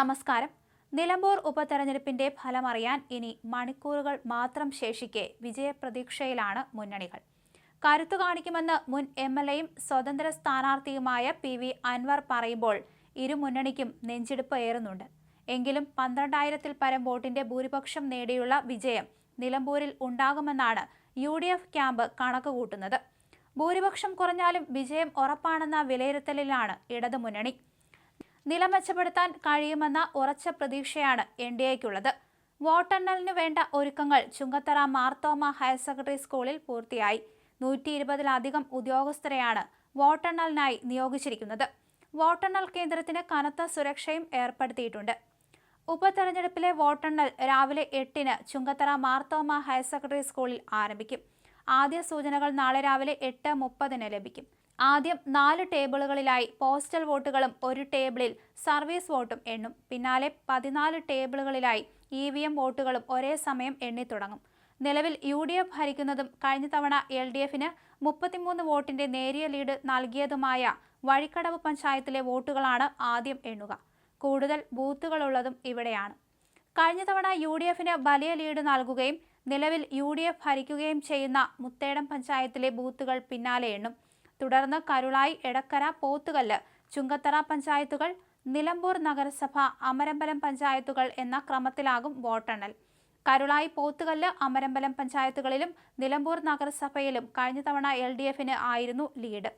നമസ്കാരം. നിലമ്പൂർ ഉപതെരഞ്ഞെടുപ്പിന്റെ ഫലമറിയാൻ ഇനി മണിക്കൂറുകൾ മാത്രം ശേഷിക്കെ വിജയപ്രതീക്ഷയിലാണ് മുന്നണികൾ. കരുത്തു കാണിക്കുമെന്ന് മുൻ എം എൽ എയും സ്വതന്ത്ര സ്ഥാനാർത്ഥിയുമായ പി വി അൻവർ പറയുമ്പോൾ ഇരു മുന്നണിക്കും നെഞ്ചിടിപ്പ് ഏറുന്നുണ്ട്. എങ്കിലും പന്ത്രണ്ടായിരത്തിൽ പരം വോട്ടിന്റെ ഭൂരിപക്ഷം നേടിയുള്ള വിജയം നിലമ്പൂരിൽ ഉണ്ടാകുമെന്നാണ് യു ഡി എഫ് ക്യാമ്പ് കണക്കുകൂട്ടുന്നത്. ഭൂരിപക്ഷം കുറഞ്ഞാലും വിജയം ഉറപ്പാണെന്ന വിലയിരുത്തലിലാണ് ഇടതുമുന്നണി. നില മെച്ചപ്പെടുത്താൻ കഴിയുമെന്ന ഉറച്ച പ്രതീക്ഷയാണ് എൻ ഡി എക്കുള്ളത്. വോട്ടെണ്ണലിനു വേണ്ട ഒരുക്കങ്ങൾ ചുങ്കത്തറ മാർത്തോമ ഹയർ സെക്കൻഡറി സ്കൂളിൽ പൂർത്തിയായി. നൂറ്റി ഇരുപതിലധികം ഉദ്യോഗസ്ഥരെയാണ് വോട്ടെണ്ണലിനായി നിയോഗിച്ചിരിക്കുന്നത്. വോട്ടെണ്ണൽ കേന്ദ്രത്തിന് കനത്ത സുരക്ഷയും ഏർപ്പെടുത്തിയിട്ടുണ്ട്. ഉപതെരഞ്ഞെടുപ്പിലെ വോട്ടെണ്ണൽ രാവിലെ എട്ടിന് ചുങ്കത്തറ മാർത്തോമ ഹയർ സെക്കൻഡറി സ്കൂളിൽ ആരംഭിക്കും. ആദ്യ സൂചനകൾ നാളെ രാവിലെ എട്ട് മുപ്പതിന് ലഭിക്കും. ആദ്യം നാല് ടേബിളുകളിലായി പോസ്റ്റൽ വോട്ടുകളും ഒരു ടേബിളിൽ സർവീസ് വോട്ടും എണ്ണും. പിന്നാലെ പതിനാല് ടേബിളുകളിലായി ഇ വി എം വോട്ടുകളും ഒരേ സമയം എണ്ണിത്തുടങ്ങും നിലവിൽ യു ഡി എഫ് ഭരിക്കുന്നതും കഴിഞ്ഞ തവണ എൽ ഡി എഫിന് മുപ്പത്തിമൂന്ന് വോട്ടിന്റെ നേരിയ ലീഡ് നൽകിയതുമായ വഴിക്കടവ് പഞ്ചായത്തിലെ വോട്ടുകളാണ് ആദ്യം എണ്ണുക. കൂടുതൽ ബൂത്തുകളുള്ളതും ഇവിടെയാണ്. കഴിഞ്ഞ തവണ യു ഡി എഫിന് വലിയ ലീഡ് നൽകുകയും നിലവിൽ യു ഡി എഫ് ഭരിക്കുകയും ചെയ്യുന്ന മുത്തേടം പഞ്ചായത്തിലെ ബൂത്തുകൾ പിന്നാലെ എണ്ണും. തുടർന്ന് കരുളായി എടക്കര പോത്തുകല്ല് ചുങ്കത്തറ പഞ്ചായത്തുകൾ നിലമ്പൂർ നഗരസഭ അമരമ്പലം പഞ്ചായത്തുകൾ എന്ന ക്രമത്തിലാകും വോട്ടെണ്ണൽ. കരുളായി പോത്തുകല്ല് അമരമ്പലം പഞ്ചായത്തുകളിലും നിലമ്പൂർ നഗരസഭയിലും കഴിഞ്ഞ തവണ എൽ ഡി എഫിന് ആയിരുന്നു ലീഡ്.